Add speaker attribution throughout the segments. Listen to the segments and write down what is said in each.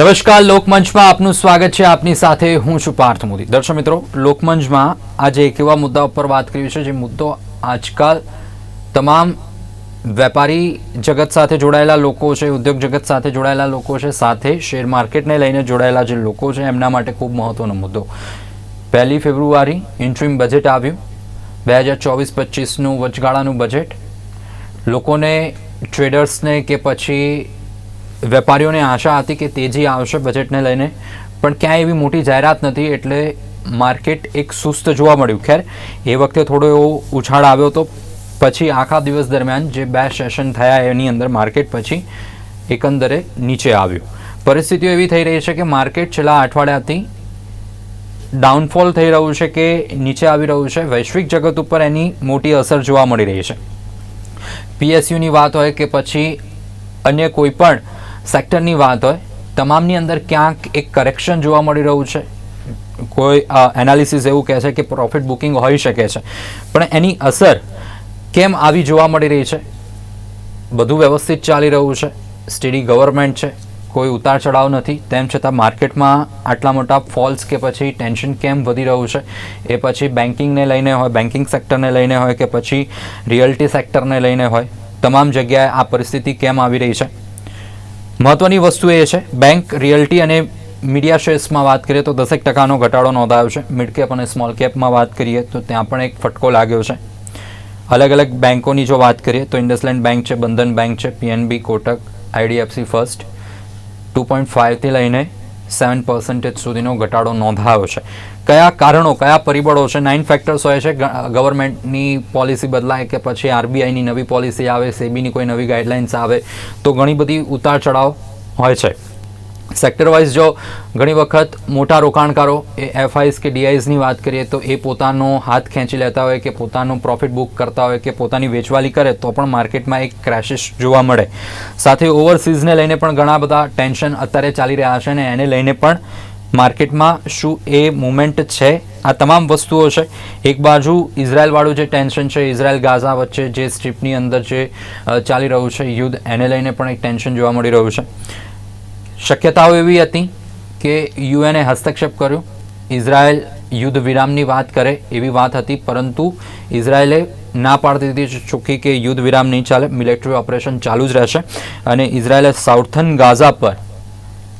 Speaker 1: નમસ્કાર, લોકમંચમાં આપનું સ્વાગત છે. આપની સાથે હું છું પાર્થ મોદી. દર્શક મિત્રો, લોકમંચમાં આજે એક એવા મુદ્દા ઉપર વાત કરી છે, જે મુદ્દો આજકાલ તમામ વેપારી જગત સાથે જોડાયેલા લોકો છે, ઉદ્યોગ જગત સાથે જોડાયેલા લોકો છે, સાથે શેર માર્કેટને લઈને જોડાયેલા જે લોકો છે, એમના માટે ખૂબ મહત્વનો મુદ્દો. પહેલી ફેબ્રુઆરી ઇન્ટ્રીમ બજેટ આવ્યું. બે હજાર ચોવીસ પચીસનું વચગાળાનું બજેટ. લોકોને, ટ્રેડર્સને કે પછી વેપારીઓને આશા હતી કે તેજી આવશે બજેટને લઈને, પણ ક્યાંય એવી મોટી જાહેરાત નથી એટલે માર્કેટ એક સુસ્ત જોવા મળ્યું. ખેર, એ વખતે થોડો એવો ઉછાળ આવ્યો હતો. પછી આખા દિવસ દરમિયાન જે બે સેશન થયા એની અંદર માર્કેટ પછી એકંદરે નીચે આવ્યું. પરિસ્થિતિઓ એવી થઈ રહી છે કે માર્કેટ છેલ્લા અઠવાડિયાથી ડાઉનફોલ થઈ રહ્યું છે કે નીચે આવી રહ્યું છે. વૈશ્વિક જગત ઉપર એની મોટી અસર જોવા મળી રહી છે. પીએસયુની વાત હોય કે પછી અન્ય કોઈ પણ સેક્ટરની વાત હોય, તમામની અંદર ક્યાંક એક કરેક્શન જોવા મળી રહ્યું છે? કોઈ એનાલિસિસ એવું કહે છે કે પ્રોફિટ બુકિંગ હોઈ શકે છે. પણ એની અસર કેમ આવી જોવા મળી રહી છે? બધું વ્યવસ્થિત ચાલી રહ્યું છે. સ્ટેડી ગવર્મેન્ટ છે. કોઈ ઉતાર ચઢાવ નથી. તેમ છતાં માર્કેટમાં આટલા મોટા ફોલ્સ કે પછી ટેન્શન કેમ વધી રહ્યું છે? એ પછી બેન્કિંગને લઈને હોય બેન્કિંગ સેક્ટરને લઈને હોય કે પછી રિયલ્ટી સેક્ટરને લઈને હોય, તમામ જગ્યાએ આ પરિસ્થિતિ કેમ આવી રહી છે? મહત્વની વસ્તુ એ છે બેંક રિયલ્ટી અને મીડિયા શેર્સમાં વાત કરીએ તો દસેક ટકાનો ઘટાડો નોંધાયો છે. મિડ કેપ અને સ્મોલ કેપમાં વાત કરીએ તો ત્યાં પણ એક ફટકો લાગ્યો છે. અલગ અલગ બેન્કોની જો વાત કરીએ તો ઇન્ડસલેન્ડ બેંક છે બંધન બેંક છે PNB Kotak IDFC first two point ફાઇવથી લઈને સેવન પર્સન્ટેજ સુધીનો ઘટાડો નોંધાયો છે. કયા કારણો, કયા પરિબળો છે? નાઇન ફેક્ટર્સ હોય છે. ગવર્મેન્ટની પોલિસી બદલાય કે પછી આરબીઆઈની નવી પોલિસી આવે, સેબીની કોઈ નવી ગાઈડલાઇન્સ આવે, તો ઘણી બધી ઉતાર ચઢાવ હોય છે. સેક્ટર વાઇઝ જો ઘણી વખત મોટા રોકાણકારો એ એફઆઈસ કે ડીઆઈઝની વાત કરીએ તો એ પોતાનો હાથ ખેંચી લેતા હોય કે પોતાનું પ્રોફિટ બુક કરતા હોય કે પોતાની વેચવાલી કરે તો પણ માર્કેટમાં એક ક્રેશિસ જોવા મળે. સાથે ઓવરસીઝને લઈને પણ ઘણા બધા ટેન્શન અત્યારે ચાલી રહ્યા છે અને એને લઈને પણ માર્કેટમાં શું એ મુમેન્ટ છે? આ તમામ વસ્તુઓ છે. એક બાજુ ઇઝરાયલવાળું જે ટેન્શન છે, ઇઝરાયલ ગાઝા વચ્ચે જે સ્ટ્રીપની અંદર જે ચાલી રહ્યું છે યુદ્ધ, એને લઈને પણ એક ટેન્શન જોવા મળી રહ્યું છે. શક્યતાઓ એવી હતી કે યુએને હસ્તક્ષેપ કર્યો. ઇઝરાયલ યુદ્ધ વિરામની વાત કરે એવી વાત હતી, પરંતુ ઇઝરાયલે ના પાડતી હતી ચૂકી કે યુદ્ધ વિરામ નહીં ચાલે. મિલિટરી ઓપરેશન ચાલુ જ રહેશે અને ઇઝરાયલે સાઉથર્ન ગાઝા પર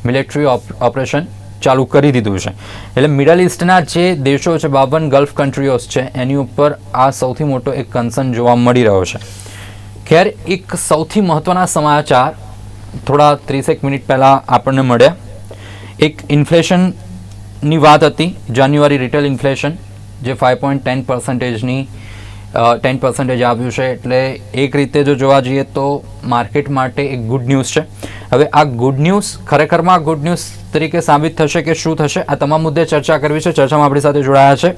Speaker 1: મિલિટરી ઓપરેશન ચાલુ કરી દીધું છે. એટલે મિડલ ઇસ્ટના જે દેશો છે, બાવન ગલ્ફ કન્ટ્રીઓસ છે, એની ઉપર આ સૌથી મોટો એક કન્સર્ન જોવા મળી રહ્યો છે. ખેર, એક સૌથી મહત્ત્વના સમાચાર થોડા ત્રીસેક મિનિટ પહેલાં આપણને મળ્યા. એક ઇન્ફ્લેશનની વાત હતી જાન્યુઆરી રિટેલ ઇન્ફ્લેશન જે ફાઇવ પોઈન્ટ ટેન પર્સન્ટેજની ટેન પર્સન્ટેજ આવ્યું છે. એટલે એક રીતે જો જોવા જઈએ તો માર્કેટ માટે એક ગુડ ન્યૂઝ છે. હવે આ ગુડ ન્યૂઝ ખરેખરમાં ગુડ ન્યૂઝ તરીકે સાબિત થશે કે શું થશે? આ તમામ મુદ્દે ચર્ચા કરવી છે. ચર્ચામાં આપણી સાથે જોડાયા છે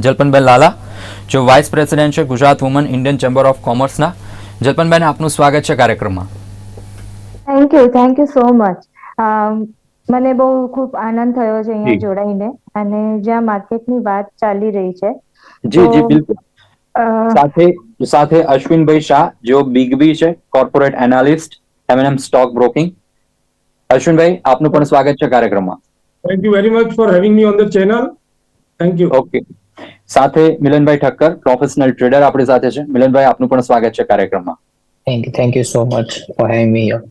Speaker 1: જલપનબેન લાલા, જો વાઇસ પ્રેસિડેન્ટ છે Gujarat woman Indian chamber of કોમર્સના જલપનબેન, આપનું સ્વાગત છે કાર્યક્રમમાં.
Speaker 2: Thank you thank you so much મને બહુ ખૂબ આનંદ થયો છે. અહીંયા જોડાઈને અને જ્યાં માર્કેટની વાત ચાલી રહી છે
Speaker 1: જી જી બિલકુલ. સાથે સાથે અશ્વિનભાઈ શાહ જેઓ બિગ બી છે corporate analyst MNM stock broking અશ્વિનભાઈ આપનું પણ સ્વાગત છે કાર્યક્રમમાં.
Speaker 3: Thank you very much for having me on the channel thank you
Speaker 1: okay સાથે મિલનભાઈ ઠક્કર પ્રોફેશનલ ટ્રેડર આપણી સાથે છે. મિલનભાઈ આપનું પણ સ્વાગત છે કાર્યક્રમમાં.
Speaker 4: Thank you thank you so much for having me here.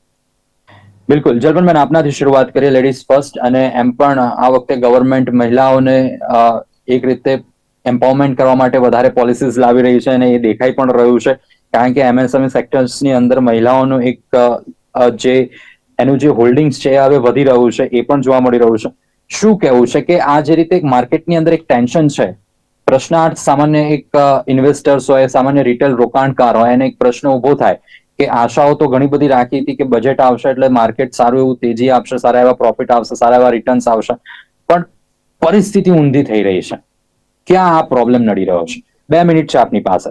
Speaker 1: બિલકુલ. જલ્પનબેન આપનાથી શરૂઆત કરીએ લેડીઝ ફર્સ્ટ અને એમ પણ આ વખતે ગવર્મેન્ટ મહિલાઓને એક રીતે એમ્પાવરમેન્ટ કરવા માટે વધારે પોલિસીસ લાવી રહી છે અને એ દેખાઈ પણ રહ્યું છે. કારણ કે એમએસએમઈ સેક્ટર્સની અંદર મહિલાઓનું એક જે, એનું જે હોલ્ડિંગ્સ છે હવે વધી રહ્યું છે, એ પણ જોવા મળી રહ્યું છે. શું કહેવું છે કે આ જે રીતે માર્કેટની અંદર એક ટેન્શન છે? પ્રશ્નાર્થ સામાન્ય એક ઇન્વેસ્ટર્સ હોય, સામાન્ય રિટેલ રોકાણકાર હોય, એને એક પ્રશ્ન ઊભો થાય. કે આશાઓ તો ઘણી બધી રાખી હતી કે બજેટ આવશે એટલે માર્કેટ સારું એવું તેજી આપશે સારા એવા પ્રોફિટ આવશે સારા એવા રિટર્ન્સ આવશે. પણ પરિસ્થિતિ ઊંધી થઈ રહી છે. ક્યાં આ પ્રોબ્લેમ નડી રહ્યો છે? બે મિનિટ છે આપની પાસે.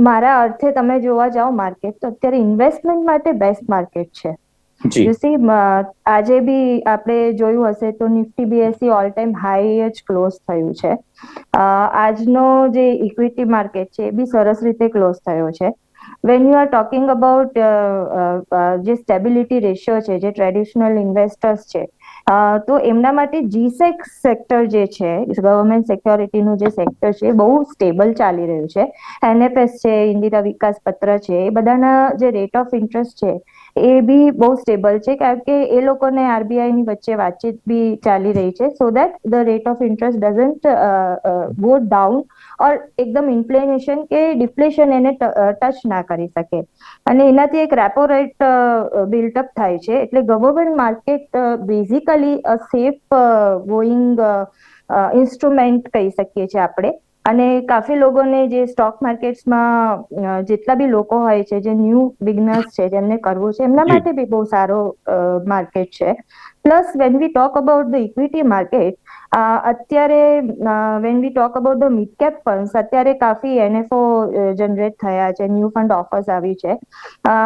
Speaker 2: મારા અર્થે તમે જોવા જાઓ માર્કેટ તો અત્યારે ઇન્વેસ્ટમેન્ટ માટે બેસ્ટ માર્કેટ છે. આજે બી આપણે જોયું હશે તો Nifty BSC all time high જ ક્લોઝ થયું છે. આજનો જે ઇક્વિટી માર્કેટ છે એ બી સરસ રીતે ક્લોઝ થયો છે. When you are talking about જે સ્ટેબિલિટી રેશિયો છે, જે ટ્રેડિશનલ ઇન્વેસ્ટર્સ છે તો એમના માટે જીસેક સેક્ટર જે છે ગવર્મેન્ટ સિક્યોરિટીનું જે સેક્ટર છે બહુ સ્ટેબલ ચાલી રહ્યું છે. એનએફએસ છે, ઇન્દિરા વિકાસ પત્ર છે, એ બધાના જે રેટ ઓફ ઇન્ટરેસ્ટ છે, એ બી બહુ સ્ટેબલ છે, કારણ કે એ લોકોને આરબીઆઈ ની વચ્ચે વાતચીત બી ચાલી રહી છે so that the rate of interest doesn't go down or એકદમ ઇન્ફ્લેશન કે ડિફ્લેશન એને ટચ ના કરી શકે. અને એનાથી એક રેપો રેટ બિલ્ટઅપ થાય છે. એટલે government market basically a safe going instrument કહી શકીએ છીએ આપણે. અને કાફી લોકોને જે સ્ટોક માર્કેટ્સમાં જેટલા બી લોકો હોય છે જે ન્યૂ બિગનર્સ છે જેમને કરવું છે એમના માટે બી બહુ સારો માર્કેટ છે. Plus when we talk about the equity market અત્યારે when we talk about the mid cap funds અત્યારે કાફી એનએફઓ જનરેટ થયા છે ન્યૂ ફંડ ઓફર્સ આવી છે.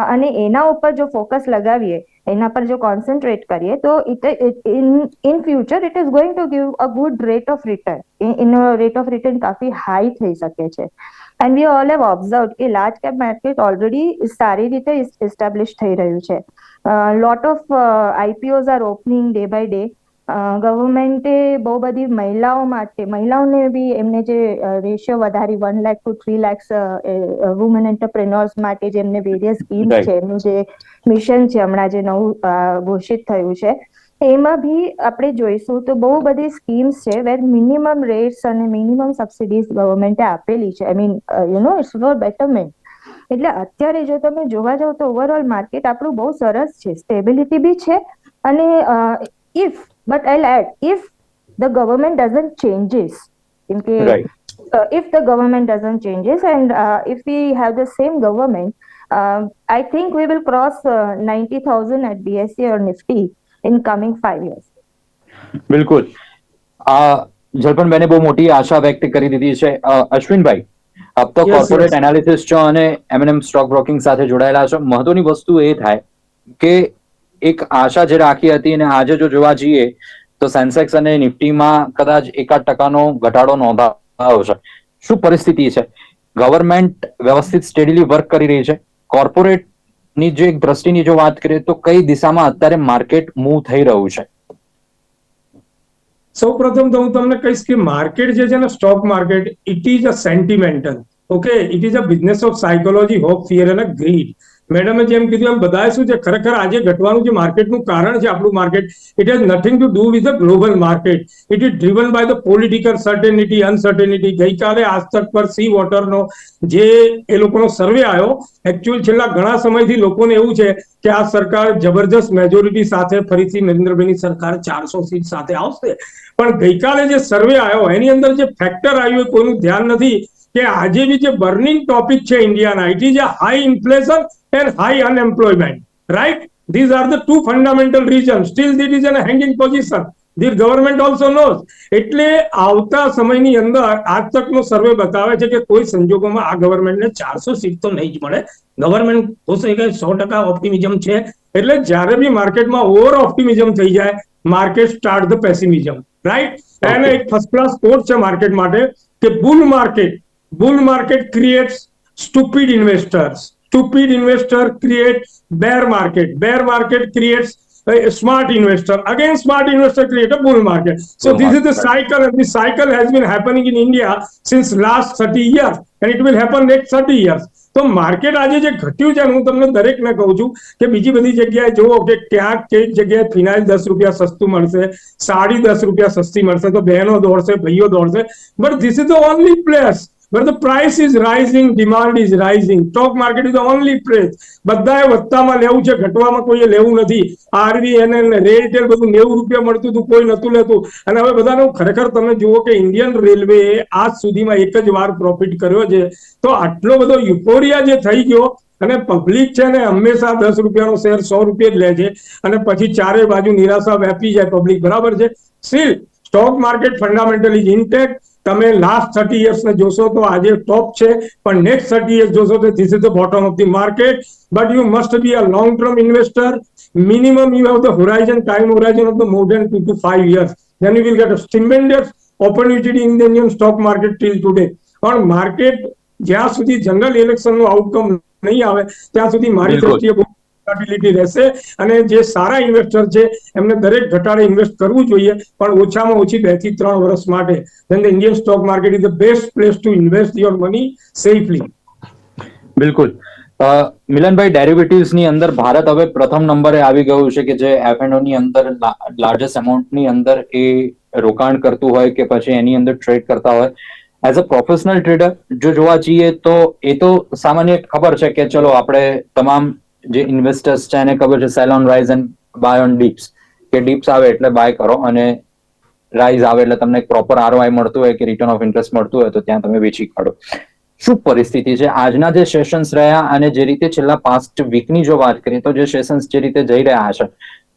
Speaker 2: અને એના ઉપર જો ફોકસ લગાવીએ એના પર જો કોન્સન્ટ્રેટ કરીએ, તો it in in future it is going to give a good rate of return in rate of return કાફી હાઈ થઈ શકે છે. And we all have observe કે લાર્જ કેપ માર્કેટ ઓલરેડી સારી રીતે એસ્ટાબ્લિશ થઈ રહ્યું છે. Lot of IPOs are opening day by day ગવર્મેન્ટે બહુ બધી મહિલાઓ માટે મહિલાઓને બી એમને જે રેશિયો વધારી one lakh two three lakhs woman entrepreneurs માટે જે એમને વેરિયસ
Speaker 1: સ્કીમ
Speaker 2: છે એમનું જે મિશન છે હમણાં જે નવું ઘોષિત થયું છે એમાં બી આપણે જોઈશું તો બહુ બધી સ્કીમ્સ છે વેર મિનિમમ રેટ્સ અને મિનિમમ સબસિડીઝ ગવર્મેન્ટે આપેલી છે. I mean you know it's for betterment એટલે અત્યારે જો તમે જોવા જાવ તો ઓવરઓલ માર્કેટ આપણું બહુ સરસ છે સ્ટેબિલિટી બી છે અને if but I'll add if the government doesn't changes, in case
Speaker 1: Right.
Speaker 2: uh, if the government doesn't changes and uh, if we have the same government, uh, I think we will cross uh, 90,000 at BSE or Nifty in coming five years.
Speaker 1: બિલકુલ આ જલપનબેને બહુ મોટી આશા વ્યક્ત કરી દીધી છે અશ્વિનભાઈ આપ તો કોર્પોરેટ એનાલિસિસ છો અને એમએનએમ સ્ટોક બ્રોકિંગ સાથે જોડાયેલા છો મહત્વની વસ્તુ એ થાય કે એક આશા જે રાખી હતી અને આજે જો જોવા જઈએ, તો સેન્સેક્સ અને નિફ્ટીમાં કદાચ એકાદ ટકાનો ઘટાડો નોંધાયો છે. શું પરિસ્થિતિ છે? ગવર્મેન્ટ વ્યવસ્થિત સ્ટેડીલી વર્ક કરી રહી છે. કોર્પોરેટની જે એક દ્રષ્ટિની જો વાત કરીએ, તો કઈ દિશામાં અત્યારે માર્કેટ મૂવ થઈ રહ્યું છે?
Speaker 5: સૌ પ્રથમ તો હું તમને કહીશ કે માર્કેટ જે છે ને, stock market it is a sentimental okay it is a business of psychology hope fear અને ગ્રીડ મેડમે જેમ કીધું એમ, બધાએ શું છે? ખરેખર આજે ઘટવાનું જે માર્કેટનું કારણ છે આપણું market it has nothing to do with the global market it is driven by the political certainty uncertainty ગઈકાલે આજતક પર સી વોટરનો જે એ લોકોનો સર્વે આવ્યો એકચ્યુઅલ છેલ્લા ઘણા સમયથી લોકોને એવું છે કે આ સરકાર જબરજસ્ત મેજોરિટી સાથે ફરીથી નરેન્દ્રભાઈની સરકાર ચારસો સીટ સાથે આવશે. પણ ગઈકાલે જે સર્વે આવ્યો, એની અંદર જે ફેક્ટર આવ્યું એ કોઈનું ધ્યાન નથી. કે આજે બી જે બર્નિંગ ટોપિક છે ઇન્ડિયાના it is a high inflation and high unemployment right these are the two fundamental reasons. Still it is in a hanging position. The government also knows. એટલે આવતા સમયની અંદર આજ તકનો સર્વે બતાવે છે કે કોઈ સંજોગોમાં આ ગવર્મેન્ટને ચારસો સીટ તો નહીં જ મળે. ગવર્મેન્ટ પોતે કે સો ટકા ઓપ્ટિમિઝમ છે. એટલે જ્યારે બી માર્કેટમાં ઓવર ઓપ્ટિમિઝમ થઈ જાય market start the pessimism right એને એક ફર્સ્ટ ક્લાસ કોર્ટ છે માર્કેટ માટે કે bull market bull market creates stupid investors stupid investor create bear market bear market creates a smart investor again smart investor create a bull market so
Speaker 1: Bull
Speaker 5: this is the
Speaker 1: market,
Speaker 5: cycle and this cycle has been happening in india since last 30 years and it will happen next 30 years તો market આજે જે ઘટ્યું છે હું તમને દરેકને કહું છું કે બીજી બધી જગ્યાએ જુઓ કે ક્યાંક કંઈક જગ્યાએ ફિનાઇલ દસ રૂપિયા સસ્તું મળશે સાડી દસ રૂપિયા સસ્તી મળશે તો બહેનો દોડશે ભાઈઓ દોડશે but this is the only place But the price is rising, demand is rising. Stock market is the only. બધાએ વધતામાં લેવું છે ઘટવામાં કોઈએ લેવું નથી. આરવી એને રેલટેલ બધું નેવું રૂપિયા મળતું હતું કોઈ નતું લેતું. અને હવે બધાને ખરેખર તમે જુઓ કે ઇન્ડિયન રેલવે આજ સુધીમાં એક જ વાર પ્રોફિટ કર્યો છે. તો આટલો બધો યુફોરિયા જે થઈ ગયો અને પબ્લિક છે ને હંમેશા દસ રૂપિયાનો શેર સો રૂપિયા જ લે છે. અને પછી ચારે બાજુ નિરાશા વ્યાપી જાય પબ્લિક બરાબર છે? Still stock market fundamentally intact તમે લાસ્ટ થર્ટી યર્સ ને જોશો તો આજે ટોપ છે પણ નેક્સ્ટ થર્ટી યર્સ જોશો તો this is the bottom of the market but you must be a long term investor minimum you have the horizon time horizon of the more than two two five years then you will get a tremendous opportunity in the Indian stock market till today પણ market
Speaker 3: જ્યાં સુધી general ઇલેક્શનનું outcome નહીં આવે ત્યાં સુધી મારી દ્રષ્ટિએ બહુ stability રહેશે અને જે સારા ઇન્વેસ્ટર છે, એમને દરેક ઘટાડે ઇન્વેસ્ટ કરવું જોઈએ, પણ ઓછામાં ઓછી બેથી ત્રણ વર્ષ માટે. Then the Indian stock market is the best place to invest your money safely
Speaker 1: બિલકુલ. મિલનભાઈ ડેરિવેટિવ્સની અંદર ભારત હવે પ્રથમ નંબરે આવી ગયું છે કે જે એફએનઓ ની અંદર લાર્જેસ્ટ એમાઉન્ટની અંદર એ રોકાણ કરતું હોય કે પછી એની અંદર ટ્રેડ કરતા હોય. એઝ અ પ્રોફેશનલ ટ્રેડર જો જોવા જઈએ તો એ તો સામાન્ય ખબર છે કે ચલો, આપણે તમામ જે ઇન્વેસ્ટર્સ છે એને ખબર છે sell on rise and buy on dips કે ડીપ્સ આવે એટલે બાય કરો અને રાઇઝ આવે એટલે તમને પ્રોપર આરઓઆઈ મળતું હોય કે રિટર્ન ઓફ ઇન્ટરેસ્ટ મળતું હોય તો ત્યાં તમે વેચી કાઢો. શું પરિસ્થિતિ છે? આજના જે સેશન્સ રહ્યા અને જે રીતે છેલ્લા પાંચ વીકની જો વાત કરીએ તો જે સેશન્સ જે રીતે જઈ રહ્યા છે,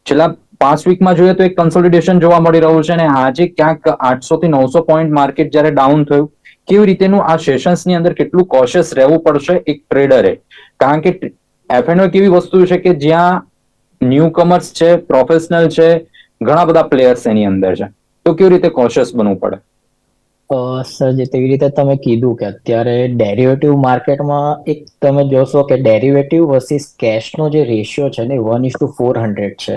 Speaker 1: છેલ્લા પાંચ વીકમાં જોઈએ તો એક કન્સોલિડેશન જોવા મળી રહ્યું છે અને આજે ક્યાંક આઠસો થી નવસો પોઈન્ટ માર્કેટ જ્યારે ડાઉન થયું, કેવી રીતેનું આ સેશન્સની અંદર કેટલું કોશિયસ રહેવું પડશે એક ટ્રેડરે કારણ કે એફએનઓ એક એવી વસ્તુ છે કે જ્યાં ન્યૂ કમર્સ છે પ્રોફેશનલ છે, ઘણા બધા પ્લેયર્સ એની અંદર છે. તો કેવી રીતે કોશિયસ બનવું પડે?
Speaker 4: સર જે તેવી રીતે તમે કીધું કે અત્યારે ડેરિવેટિવ માર્કેટમાં એક તમે જોશો કે ડેરિવેટિવ વર્સિસ કેશનો જે રેશિયો છે ને one is to four hundred છે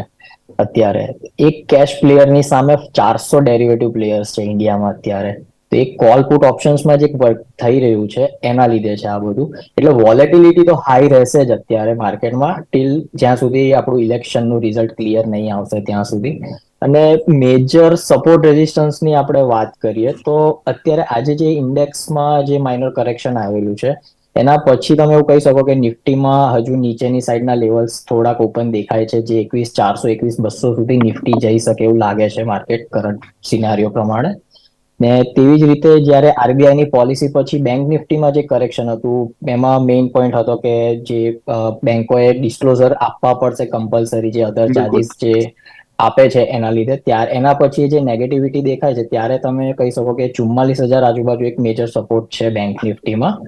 Speaker 4: અત્યારે. એક કેશ પ્લેયરની સામે ચારસો ડેરિવેટિવ પ્લેયર્સ છે ઇન્ડિયામાં અત્યારે. તો એક કોલ પુટ ઓપ્શન્સમાં જે વર્ક થઈ રહ્યું છે, એના લીધે છે આ બધું. એટલે વોલેટિલિટી તો હાઈ રહેશે જ અત્યારે માર્કેટમાં ટીલ જ્યાં સુધી આપણું ઇલેક્શનનું રિઝલ્ટ ક્લિયર નહીં આવશે ત્યાં સુધી. અને મેજર સપોર્ટ રેઝિસ્ટન્સની આપણે વાત કરીએ તો અત્યારે આજે જે ઇન્ડેક્સમાં જે માઇનર કરેક્શન આવેલું છે, એના પછી તમે એવું કહી શકો કે નિફ્ટીમાં હજુ નીચેની સાઈડના લેવલ્સ થોડાક ઓપન દેખાય છે, જે એકવીસ ચારસો, એકવીસ બસો સુધી નિફ્ટી જઈ શકે એવું લાગે છે માર્કેટ કરંટ સિનારીઓ પ્રમાણે. ને તેવી જ રીતે જ્યારે આરબીઆઈ ની પોલિસી પછી બેંક નિફ્ટીમાં જે કરેક્શન હતું એમાં મેઇન પોઈન્ટ હતો કે જે બેંકોએ ડિસ્ક્લોઝર આપવા પડશે કમ્પલસરી જે અધર. ચાર્જીસ જે આપે છે એના લીધે ત્યાર એના પછી જે નેગેટિવિટી દેખાય છે ત્યારે તમે કહી શકો કે ચુમ્માલીસ હજાર આજુબાજુ એક મેજર સપોર્ટ છે બેંક નિફ્ટીમાં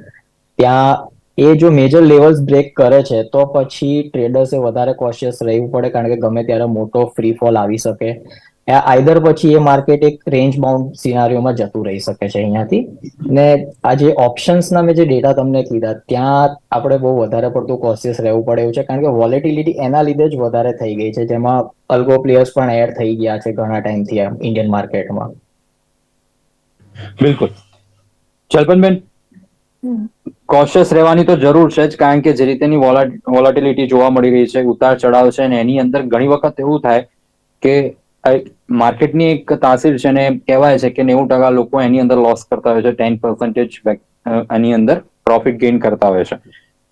Speaker 4: ત્યાં એ જો મેજર લેવલ્સ બ્રેક કરે છે તો પછી ટ્રેડર્સે વધારે કોશિયસ રહેવું પડે કારણ કે ગમે ત્યારે મોટો ફ્રી ફોલ આવી શકે આઈધર પછી એ માર્કેટ એક રેન્જ બાઉન્ડ સિનારીઓમાં જતું રહી શકે છે અહીંયાથી. ને આ જે ઓપ્શન્સના મેં જે ડેટા તમને કીધા ત્યાં આપણે બહુ વધારે પડતું કોશિયસ રહેવું પડે એવું છે કારણ કે વોલેટિલિટી એના લીધે જ વધારે થઈ ગઈ છે જેમાં અલ્ગો પ્લેયર્સ પણ એડ થઈ ગયા છે ઘણા ટાઈમથી આમ ઇન્ડિયન માર્કેટમાં
Speaker 1: બિલકુલ. ચલપનબેન. કોશિયસ રહેવાની તો જરૂર છે જ કારણ કે જે રીતેની વોલાટિલિટી જોવા મળી રહી છે ઉતાર ચઢાવ છે અને એની અંદર ઘણી વખત એવું થાય કે માર્કેટની એક તાસીર છે ને કહેવાય છે કે નેવું ટકા લોકો એની અંદર લોસ કરતા હોય છે ટેન પર્સન્ટેજ એની અંદર પ્રોફિટ ગેઇન કરતા હોય છે.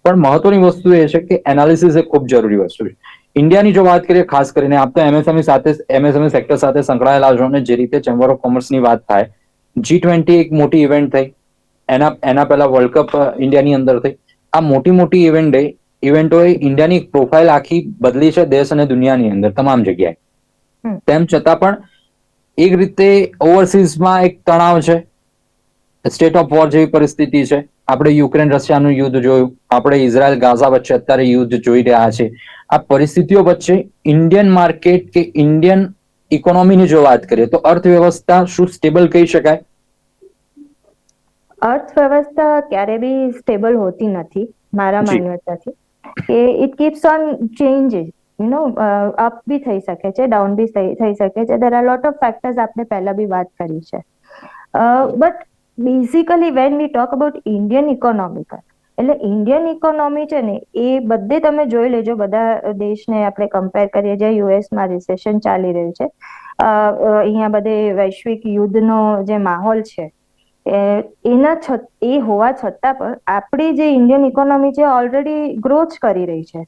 Speaker 1: પણ મહત્વની વસ્તુ એ છે કે એનાલિસિસ એ ખૂબ જરૂરી વસ્તુ છે. ઇન્ડિયાની જો વાત કરીએ, ખાસ કરીને આપ તો એમએસએમઈ સાથે એમએસએમઈ સેક્ટર સાથે સંકળાયેલા છો અને જે રીતે ચેમ્બર ઓફ કોમર્સની વાત થાય જી ટ્વેન્ટી એક મોટી ઇવેન્ટ થઈ, એના એના પહેલા વર્લ્ડ કપ ઇન્ડિયાની અંદર થઈ. આ મોટી મોટી ઇવેન્ટ ઇવેન્ટોએ ઇન્ડિયાની પ્રોફાઇલ આખી બદલી છે દેશ અને દુનિયાની અંદર, તમામ જગ્યાએ. તેમ છતાં પણ એક રીતે ઓવરસીઝમાં એક તણાવ છે. સ્ટેટ ઓફ વોર જેવી પરિસ્થિતિ છે. આપણે યુક્રેન રશિયાનું યુદ્ધ જોયું. આપણે ઇઝરાયલ ગાઝા વચ્ચે અત્યારે યુદ્ધ જોઈ રહ્યા છે. આ પરિસ્થિતિઓ વચ્ચે ઇન્ડિયન માર્કેટ કે ઇન્ડિયન ઇકોનોમીની જો વાત કરીએ તો અર્થવ્યવસ્થા શું સ્ટેબલ કહી શકાય?
Speaker 2: અર્થવ્યવસ્થા ક્યારે બી સ્ટેબલ હોતી નથી મારા. માન્યતાથી. કે it keeps on changes no up બી થઈ શકે છે ડાઉન બી થઈ શકે છે. There are lot of factors આપણે પહેલા બી વાત કરી છે. But basically when we talk about Indian economical એટલે ઇન્ડિયન ઇકોનોમી છે ને, એ બધે તમે જોઈ લેજો, બધા દેશને આપણે કમ્પેર કરીએ જે યુએસમાં રિસેશન ચાલી રહ્યું છે અહીંયા બધે વૈશ્વિક યુદ્ધનો જે માહોલ છે એના છત, એ હોવા છતાં પણ આપણી જે ઇન્ડિયન ઇકોનોમી છે ઓલરેડી ગ્રોથ કરી રહી છે.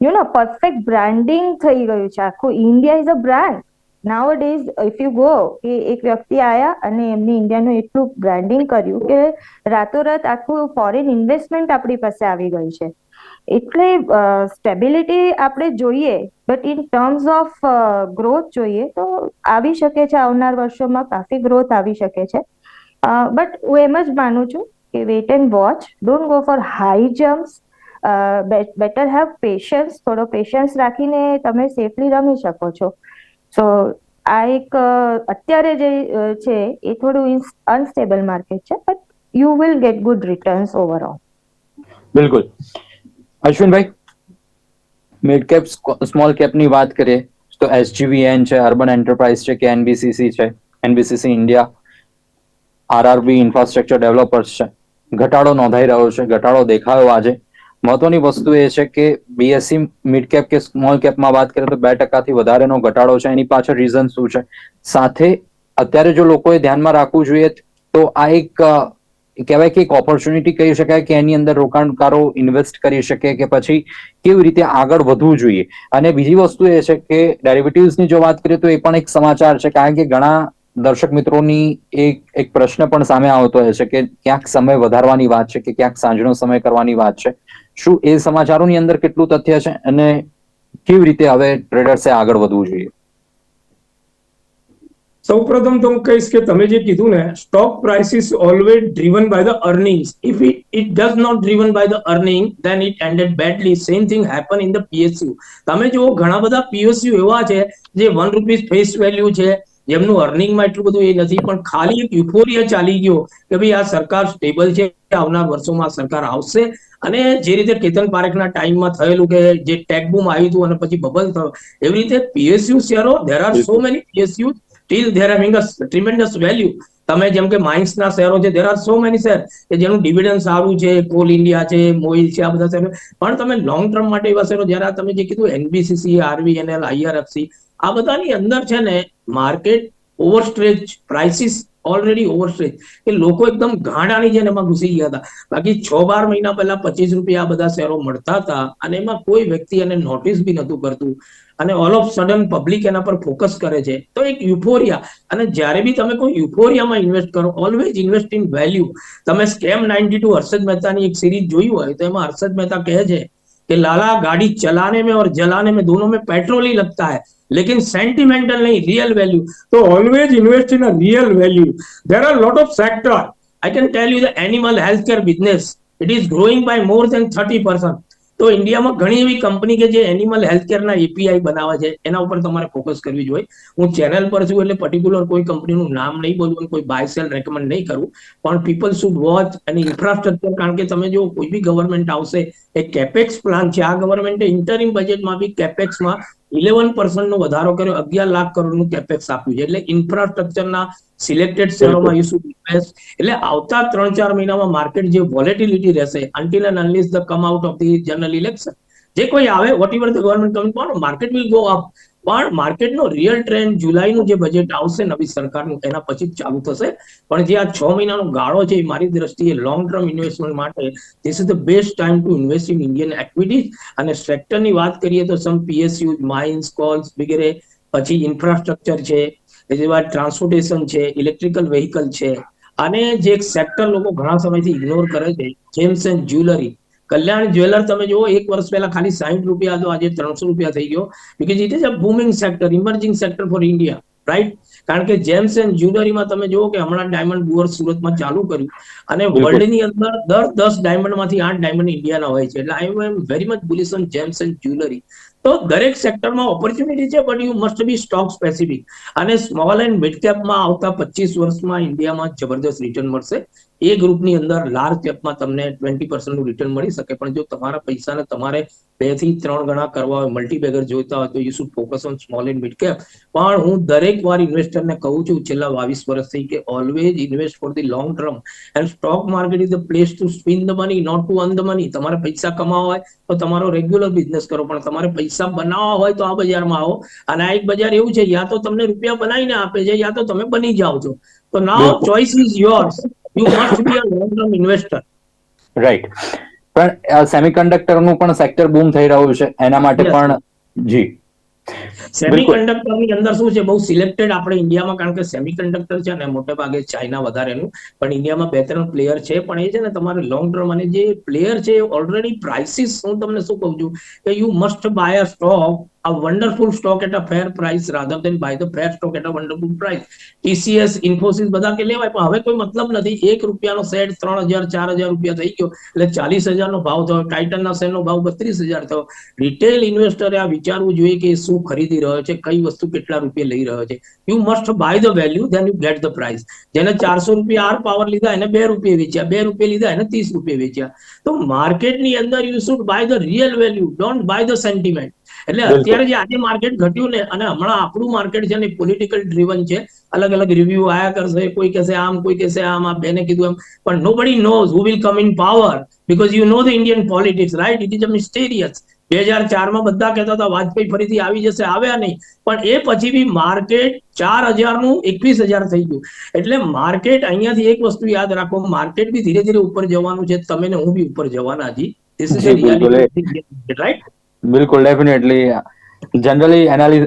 Speaker 2: યુ નો પરફેક્ટ બ્રાન્ડિંગ થઈ ગયું છે. આખું India is a brand nowadays if you go કે એક વ્યક્તિ આયા અને એમને ઇન્ડિયાનું એટલું બ્રાન્ડિંગ કર્યું કે રાતોરાત આખું ફોરેન ઇન્વેસ્ટમેન્ટ આપણી પાસે આવી ગઈ છે. એટલે સ્ટેબિલિટી આપણે જોઈએ but in terms of growth જોઈએ, તો આવી શકે છે. આવનાર વર્ષોમાં કાફી ગ્રોથ આવી શકે છે. બટ હું એમ જ માનું છું કે wait and watch don't go for high jumps better have patience થોડો પેશન્સ રાખીને તમે સેફલી રમી શકો છો. સો આ એક અત્યારે જે છે, એ થોડું અનસ્ટેબલ માર્કેટ છે but you will get good returns overall
Speaker 1: બિલકુલ. અશ્વિનભાઈ મિડ કેપ સ્મોલ કેપની વાત કરીએ, તો એસજીવીએન છે અર્બન એન્ટરપ્રાઇઝ છે, કે એનબીસીસી છે NBCC India RRB infrastructure developers છે. ઘટાડો નોંધાઈ રહ્યો છે, ઘટાડો દેખાયો આજે. મહત્વની વસ્તુ એ છે કે બીએસસી મિડ કેપ કે સ્મોલ કેપમાં વાત કરીએ તો બે ટકાથી વધારેનો ઘટાડો છે. એની પાછળ રીઝન શું છે? સાથે અત્યારે જો લોકોએ ધ્યાનમાં રાખવું જોઈએ તો આ એક કહેવાય કે એક ઓપોર્ચ્યુનિટી કહી શકાય કે એની અંદર રોકાણકારો ઇન્વેસ્ટ કરી શકે કે પછી કેવી રીતે આગળ વધવું જોઈએ. અને બીજી વસ્તુ એ છે કે ડેરિવેટિવ્સની જો વાત કરીએ તો એ પણ એક સમાચાર છે. કારણ કે ઘણા દર્શક મિત્રોની એક એક પ્રશ્ન પણ સામે આવતો હોય છે કે ક્યાંક સમય વધારવાની વાત છે કે ક્યાંક સાંજનો સમય કરવાની વાત છે. શું એ સમાચારોની અંદર કેટલું તથ્ય છે અને કેવી રીતે હવે ટ્રેડર્સે આગળ વધવું જોઈએ?
Speaker 3: સૌપ્રથમ તો હું કહીશ કે તમે જે કીધું ને stock price is always driven by the earnings if it it does not driven by the earning then it ended badly same thing happen in the PSU તમે જુઓ, ઘણા બધા પીએસયુ એવા છે જે વન રૂપીઝ ફેસ વેલ્યુ છે, જેમનું અર્નિંગમાં એટલું બધું એ નથી, પણ ખાલી એક યુફોરિયા ચાલી ગયો કે ભાઈ આ સરકાર સ્ટેબલ છે, આવનાર વર્ષોમાં સરકાર આવશે. અને જે રીતે કેતન પારેખના ટાઈમમાં થયેલું કે જે ટેક બૂમ આવ્યું હતું અને પછી બબલ થયો, એવી રીતે PSU શેરો there are so many PSU still there having a tremendous value તમે જેમ કે માઇન્સના શેરો છે there are so many share કે જેનું ડિવિડન્ડ સારું છે કોલ ઇન્ડિયા છે મોઇલ છે, આ બધા શેરો પણ તમે લોંગ ટર્મ માટે એવા શેરો જ્યારે તમે જે કીધું એનબીસીસી આરવીએનએલ આઈઆરએફસી આ બધાની અંદર છે ને market overstretch prices already overstretch કે લોકો એકદમ ગાંડાની જેમ એમાં ઘૂસી ગયા હતા. બાકી છ બાર મહિના પહેલા પચીસ રૂપિયા આ બધા શેરો મળતા હતા અને એમાં કોઈ વ્યક્તિ એને નોટિસ બી નતું કરતું. અને ઓલ ઓફ સડન પબ્લિક એના પર ફોકસ કરે છે. તો એક યુફોરિયા અને જ્યારે બી તમે કોઈ યુફોરિયામાં ઇન્વેસ્ટ કરો ઓલવેઝ ઇન્વેસ્ટ ઇન વેલ્યુ તમે સ્કેમ નાઇન્ટી ટુ હર્ષદ મહેતાની એક સિરીઝ જોઈ હોય તો એમાં હર્ષદ મહેતા કહે છે कि लाला गाड़ी चलाने में और जलाने में दोनों में पेट्रोल ही लगता है, लेकिन सेंटिमेंटल नहीं रियल वैल्यू तो always invest in a real value there are lot of sector I can tell you the animal health care business it is growing by more than thirty percent તો ઇન્ડિયામાં ઘણી એવી company કે જે animal health કેરના API બનાવે છે, એના ઉપર તમારે ફોકસ કરવી જોઈએ. હું ચેનલ પર છું એટલે પર્ટિક્યુલર કોઈ કંપનીનું નામ નહીં બોલું અને કોઈ બાય સેલ રેકમેન્ડ નહીં કરું. પણ પીપલ શુડ વોચ અને ઇન્ફ્રાસ્ટ્રક્ચર કારણ કે તમે જો કોઈ બી ગવર્મેન્ટ આવશે, એ કેપેક્સ પ્લાન છે. આ ગવર્મેન્ટે ઇન્ટરિમ બજેટમાં બી કેપેક્સમાં ઇલેવન નો વધારો કર્યો, અગિયાર લાખ કરોડનું કેપેક્સ આપ્યું છે. એટલે ઇન્ફ્રાસ્ટ્રક્ચરના સિલેક્ટેડ શેરોમાં યુ શુડ ઇન્વેસ્ટ એટલે આવતા ત્રણ ચાર મહિનામાં માર્કેટ જે વોલેટિલિટી રહેશે until and unless the come out of the general election જે કોઈ આવે whatever the government coming પણ માર્કેટ વિલ ગો અપ પણ માર્કેટનો રિયલ ટ્રેન્ડ જુલાઈનું જે બજેટ આવશે નવી સરકારનું એના પછી ચાલુ થશે. પણ જે આ છ મહિનાનો ગાળો છે એ મારી દ્રષ્ટિએ લોંગ ટર્મ ઇન્વેસ્ટમેન્ટ માટે this is the best time to invest in Indian equities અને સેક્ટરની વાત કરીએ તો સમ પીએસયુ માઇન્સ કોલ્સ વગેરે પછી ઇન્ફ્રાસ્ટ્રક્ચર છે જેવા ટ્રાન્સપોર્ટેશન છે ઇલેક્ટ્રિકલ વેહિકલ છે, અને જે એક સેક્ટર લોકો ઘણા સમયથી ઇગ્નોર કરે છે gems and jewellery Kalyan jeweller તમે જુઓ, એક વર્ષ પહેલા ખાલી સાહીઠ રૂપિયા હતો, આજે ત્રણસો રૂપિયા થઈ ગયો because it is a booming sector emerging sector for India right કારણ કે જેમ્સ એન્ડ જ્યુલરીમાં તમે જુઓ કે હમણાં ડાયમંડ બુઅર સુરતમાં ચાલુ કર્યું. અને વર્લ્ડની અંદર દર દસ ડાયમંડમાંથી આઠ ડાયમંડ ઇન્ડિયાના હોય છે. એટલે I am very much bullish on gems and jewellery. તો દરેક સેક્ટરમાં ઓપોર્ચ્યુનિટી છે but you must be stock specific અને સ્મોલ એન્ડ મિડ કેપમાં આવતા પચીસ વર્ષમાં ઇન્ડિયામાં જબરદસ્ત રિટર્ન મળશે. એ ગ્રુપની અંદર લાર્જ કેપમાં તમને ટ્વેન્ટી પર્સન્ટનું રિટર્ન મળી શકે. પણ જો તમારા પૈસાને તમારે બેથી ત્રણ ગણા કરવા હોય મલ્ટીબેગર જોઈતા હોય તો you should focus on small and mid cap પણ હું દરેક વાર ઇન્વેસ્ટરને કહું છું છેલ્લા બાવીસ વર્ષથી કે always invest for the long term and stock market is the place to spin the money not to earn the money તમારે પૈસા કમાવા હોય તો તમારો રેગ્યુલર બિઝનેસ કરો. પણ તમારે પૈસા બનાવવા હોય તો આ બજારમાં આવો. અને આ એક બજાર એવું છે યા તો તમને રૂપિયા બનાવીને આપે છે યા તો તમે બની જાઓ છો. તો now choice is yours you must be a long term investor
Speaker 1: right પણ સેમિકન્ડક્ટરનું પણ સેક્ટર બૂમ થઈ રહ્યું છે. એના માટે પણ જી.
Speaker 3: સેમિકન્ડક્ટરની અંદર શું છે? બહુ સિલેક્ટેડ આપણે ઇન્ડિયામાં કારણ કે સેમિકન્ડક્ટર છે ને મોટે ભાગે ચાઇના વધારેનું. પણ ઇન્ડિયામાં બે ત્રણ પ્લેયર છે. પણ એ છે ને તમારે લોંગ ટર્મ અને જે પ્લેયર છે ઓલરેડી પ્રાઇસીસ હું તમને શું કહું છું કે you must buy a stock a wonderful stock at a fair price rather than buy the fair stock at a wonderful price. TCS Infosys બધા કે લેવાય, પણ હવે કોઈ મતલબ નથી. એક રૂપિયાનો સેટ ત્રણ હજાર, ચાર હજાર રૂપિયા થઈ ગયો. એટલે ચાલીસ હજારનો ભાવ થયો. ટાઇટનના શેરનો ભાવ બત્રીસ હજાર થયો. રિટેલ ઇન્વેસ્ટરે આ વિચારવું જોઈએ કે શું ખરીદી રહ્યો છે કઈ વસ્તુ કેટલા રૂપિયા લઈ રહ્યો છે. You must buy the value then you get the price જેને ચારસો રૂપિયા આર પાવર લીધા એને બે રૂપિયા વેચ્યા. બે રૂપિયા લીધા એને ત્રીસ રૂપિયા વેચ્યા. તો માર્કેટની અંદર you should buy the real value don't buy the sentiment એટલે અત્યારે જે આજે માર્કેટ ઘટ્યું ને અને હમણાં આપણું માર્કેટ છે ને પોલિટિકલ ડ્રીવન છે. અલગ અલગ રિવ્યુ આયા કરશે કોઈ કહેશે આમ કોઈ કહેશે આમ આ બેને કીધું એમ. પણ nobody knows who will come in power because you know the Indian politics right it is a mysterious બે હજાર ચારમાં બધા કહેતા હતા વાજપેયી ફરીથી આવી જશે આવ્યા નહીં. પણ એ પછી બી માર્કેટ ચાર હજારનું એકવીસ હજાર થઈ ગયું. એટલે માર્કેટ અહીંયાથી એક વસ્તુ યાદ રાખો માર્કેટ બી ધીરે ધીરે ઉપર જવાનું છે. તમે ને હું બી ઉપર જવાના
Speaker 1: છી બિલકુલ. ડેફિનેટલી જનરલી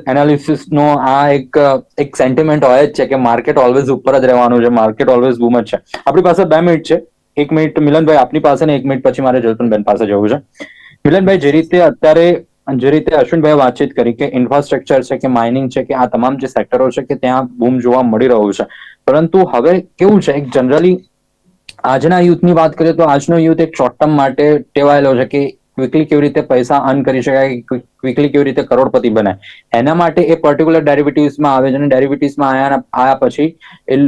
Speaker 1: એનાલિસિસ નો આ એક એક સેન્ટિમેન્ટ હોય જ છે કે માર્કેટ ઓલવેઝ ઉપર જ રહેવાનું છે. માર્કેટ ઓલવેઝ બૂમ જ છે. આપણી પાસે બે મિનિટ છે. એક મિનિટ મિલનભાઈ આપની પાસે ને એક મિનિટ પછી મારે જલપનબેન પાસે જવું છે. મિલનભાઈ જે રીતે અત્યારે, જે રીતે અશ્વિનભાઈ વાતચીત કરી કે ઇન્ફ્રાસ્ટ્રક્ચર છે કે માઇનિંગ છે કે આ તમામ જે સેક્ટરો છે કે ત્યાં બૂમ જોવા મળી રહ્યું છે. પરંતુ હવે કેવું છે? એક જનરલી આજના યુથની વાત કરીએ તો આજનો યુથ એક શોર્ટ ટર્મ માટે ટેવાયેલો છે કે ક્વિકલી કેવી રીતે પૈસા અર્ન કરી શકાય ક્વિકલી કેવી રીતે કરોડપતિ બનાય એના માટે એ પર્ટિક્યુલર ડેરિવેટિવ્સમાં આવે છે અને ડેરિવેટિવ્સમાં આયા આયા પછી એ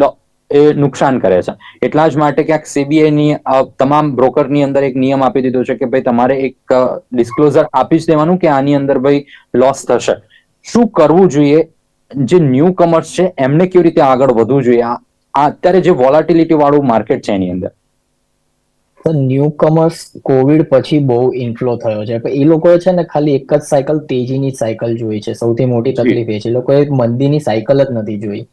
Speaker 1: એ નુકસાન કરે છે. એટલા જ માટે ક્યાંક સીબીઆઈની તમામ બ્રોકરની અંદર એક નિયમ આપી દીધો છે કે ભાઈ તમારે એક ડિસ્ક્લોઝર આપી જ દેવાનું કે આની અંદર ભાઈ લોસ થશે. શું કરવું જોઈએ? જે ન્યૂ કમર્સ છે એમને કેવી રીતે આગળ વધવું જોઈએ? આ અત્યારે જે વોલાટિલિટી વાળું માર્કેટ છે એની અંદર.
Speaker 4: તો ન્યૂ કમર્સ કોવિડ પછી બહુ ઇન્ફ્લો થયો છે. પણ એ લોકોએ છે ને ખાલી એક જ સાયકલ તેજીની સાયકલ જોઈ છે. સૌથી મોટી તકલીફ એ છે. લોકોએ મંદીની સાયકલ જ નથી જોઈ.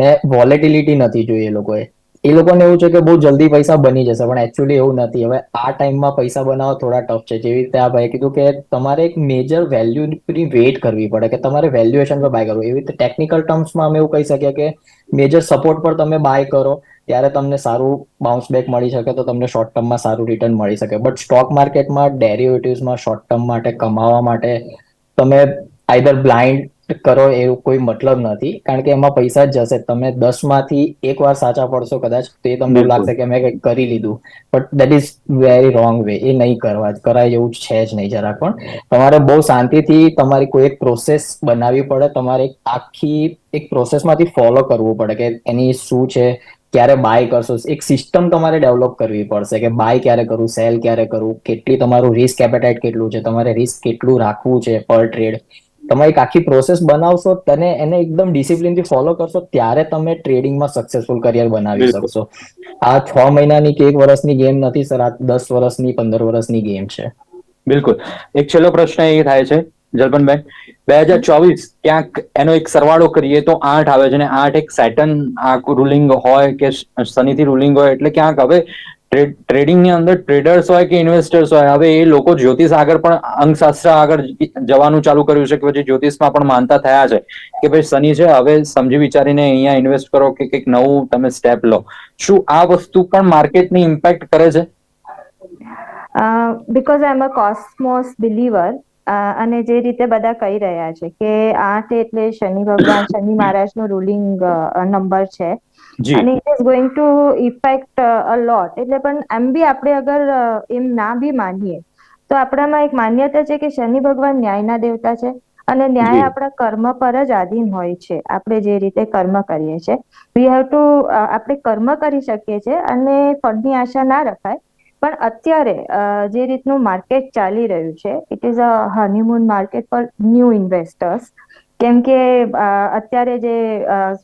Speaker 4: ને વોલેટિલિટી નથી જોઈએ એ લોકોએ. એ લોકોને એવું છે કે બહુ જલ્દી પૈસા બની જશે, પણ એકચ્યુઅલી એવું નથી. હવે આ ટાઈમમાં પૈસા બનાવવા થોડા ટફ છે. જેવી રીતે આ ભાઈ કીધું કે તમારે એક મેજર વેલ્યુની વેઇટ કરવી પડે, કે તમારે વેલ્યુએશન પર બાય કરવું. એવી રીતે ટેકનિકલ ટર્મ્સમાં અમે એવું કહી શકીએ કે મેજર સપોર્ટ પર તમે બાય કરો, ત્યારે તમને સારું બાઉન્સ બેક મળી શકે, તો તમને શોર્ટ ટર્મમાં સારું રિટર્ન મળી શકે. બટ સ્ટોક માર્કેટમાં ડેરિવેટિવ્સમાં શોર્ટ ટર્મ માટે, કમાવા માટે તમે આઈધર બ્લાઇન્ડ કરો એવું કોઈ મતલબ નથી. કારણ કે એમાં પૈસા જ જશે. તમે દસમાંથી એક વાર સાચા પડશો કદાચ તો એ તમને લાગશે કે મેં કંઈક કરી લીધું. But that is very wrong way એ નહીં કરવા કરાય જેવું છે જ નહીં જરાક પણ. તમારે બહુ શાંતિથી તમારી કોઈ એક પ્રોસેસ બનાવવી પડે. તમારે એક આખી એક પ્રોસેસમાંથી ફોલો કરવું પડે કે એની શું છે ક્યારે બાય કરશો. એક સિસ્ટમ તમારે ડેવલપ કરવી પડશે કે બાય ક્યારે કરવું સેલ ક્યારે કરવું કેટલી તમારું રિસ્ક એપેટાઇટ કેટલું છે તમારે રિસ્ક કેટલું રાખવું છે પર ટ્રેડ તમે એક આખી પ્રોસેસ બનાવશો તને એને એકદમ ડિસિપ્લિનથી ફોલો કરશો ત્યારે તમે ટ્રેડિંગમાં સક્સેસફુલ કરિયર બનાવી શકશો. આ છ મહિનાની કે એક વર્ષની ગેમ નથી સર આ દસ વર્ષની પંદર વર્ષની ગેમ છે.
Speaker 1: બિલકુલ. એક છેલ્લો પ્રશ્ન એ થાય છે જલ્પનબેન બે હજાર ચોવીસ ક્યાંક એનો એક સરવાળો કરીએ તો આઠ આવે છે અને આઠ એક સેટન આ રૂલિંગ હોય કે શનિથી રૂલિંગ હોય એટલે ક્યાંક હવે ટ્રેડિંગની અંદર ટ્રેડર્સ હોય કે ઇન્વેસ્ટર્સ હોય, હવે એ લોકો જ્યોતિષ આગળ પણ અંકશાસ્ત્ર આગળ જવાનું ચાલુ કર્યું છે કે પછી જ્યોતિષમાં પણ માનતા થયા છે કે ભાઈ શનિ છે, હવે સમજી વિચારીને અહીંયા ઇન્વેસ્ટ કરો કે કંઈક નવું તમે સ્ટેપ લો. શું આ વસ્તુ પણ માર્કેટને ઇમ્પેક્ટ કરે છે?
Speaker 2: Because I am a cosmos believer અને જે રીતે બધા કહી રહ્યા છે કે આઠ એટલે શનિ ભગવાન, શનિ મહારાજનું રૂલિંગ નંબર છે. અને it is going to affect a lot એટલે પણ એમ બી આપણે અગર એમ ના બી માનીએ તો આપણામાં એક માન્યતા છે કે શનિ ભગવાન ન્યાયના દેવતા છે અને ન્યાય આપણા કર્મ પર જ આધીન હોય છે. આપણે જે રીતે કર્મ કરીએ છીએ. વી હેવ ટુ આપણે કર્મ કરી શકીએ છીએ અને ફળની આશા ના રખાય. પણ અત્યારે જે રીતનું માર્કેટ ચાલી રહ્યું છે it is a honeymoon market for new investors કેમ કે અત્યારે જે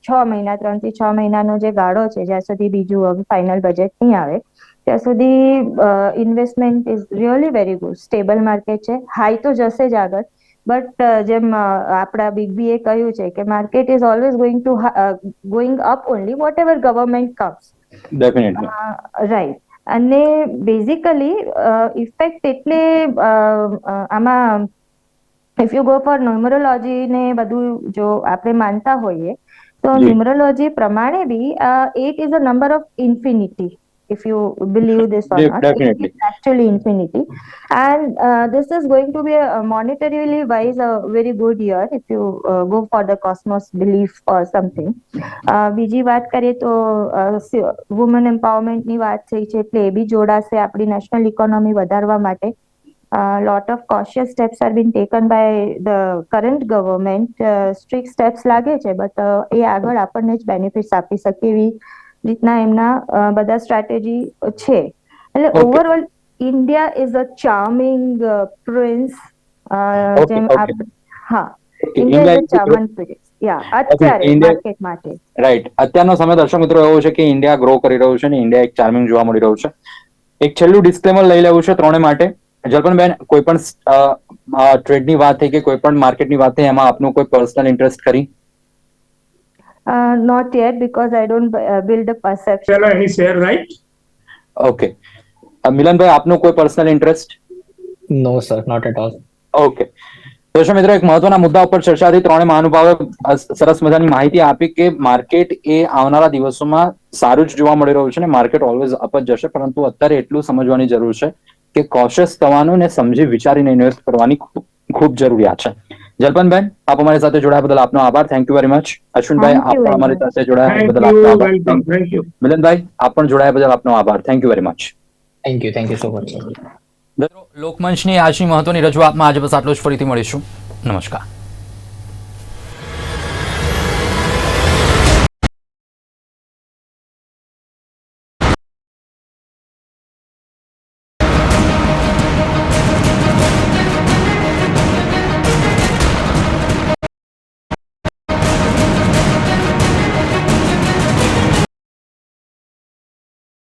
Speaker 2: છ મહિના ત્રણથી છ મહિનાનો જે ગાળો છે જ્યાં સુધી બીજું ફાઇનલ બજેટ નહીં આવે ત્યાં સુધી investment is really very good stable market છે. હાઈ તો જશે જ આગળ બટ જેમ આપણા બિગ બી એ કહ્યું છે કે market is always going to going up only whatever government comes
Speaker 1: definitely
Speaker 2: right અને બેઝિકલી ઇફેક્ટ એટલે આમાં if you go for numerology ને બધું જો આપણે માનતા હોઈએ તો. ન્યુમરોલોજી પ્રમાણે બી eight is a number of infinity if you believe this or
Speaker 1: De-
Speaker 2: not
Speaker 1: definitely.
Speaker 2: it is actually infinity and uh, this is going to be a, monetarily wise a very good year if you uh, go for the cosmos belief or something uh, બીજી વાત કરીએ તો woman એમ્પાવરમેન્ટની વાત થઈ છે એટલે એ બી જોડાશે આપણી નેશનલ ઇકોનોમી વધારવા માટે a lot of cautious steps are being taken by the current government. Steps strict steps લાગે છે બટ એ આગળ આપણને જ બેનિફિટ્સ આપી શકે એવી રીતના એમના બધા સ્ટ્રેટેજી છે. એટલે overall India is a charming prince જેમ હા. India is charming prince
Speaker 1: right અત્યારનો સમય દર્શક મિત્રો એવો છે કે ઇન્ડિયા ગ્રો કરી રહ્યું છે અને ઇન્ડિયા એક ચાર્મિંગ જોવા મળી રહ્યું છે. એક છેલ્લું ડિસ્ક્લેમર લઈ લેવું છે ત્રણે માટે. જલ્પનબેન કોઈ પણ ટ્રેડની વાત થઈ કે કોઈ પણ માર્કેટની વાત થઈ એમાં આપનું કોઈ પર્સનલ ઇન્ટરેસ્ટ ખરી?
Speaker 2: Not yet because I don't build a perception
Speaker 5: ચલો એની શેર રાઈટ
Speaker 1: ઓકે મિલનભાઈ આપનું કોઈ personal interest?
Speaker 4: No sir not at all
Speaker 1: okay દર્શક મિત્રો એક મહત્વના મુદ્દા ઉપર ચર્ચા થઈ ત્રણે મહાનુભાવે સરસ મજાની માહિતી આપી કે માર્કેટ એ આવનારા દિવસોમાં સારું જ જોવા મળી રહ્યું છે ને માર્કેટ ઓલવેઝ અપ જ જશે પરંતુ અત્યારે એટલું સમજવાની જરૂર છે કે કોશિયસ થવાનું ને સમજી વિચારીને ઇન્વેસ્ટ કરવાની ખૂબ ખૂબ જરૂરિયાત છે. જલપનબેન આપ અમારી સાથે જોડાયા બદલ આપનો આભાર. થેન્ક યુ વેરી મચ અશ્વિનભાઈ આપ અમારી સાથે જોડાયા બદલ આપનો આભાર.
Speaker 5: થેન્ક યુ
Speaker 1: મિલનભાઈ આપ પણ જોડાયા બદલ આપનો આભાર. Thank you very much
Speaker 4: thank you thank you so much
Speaker 6: લોકમંચની આજની મહત્વની રજૂઆતમાં આજે બસ આટલું જ. ફરીથી મળીશું. નમસ્કાર.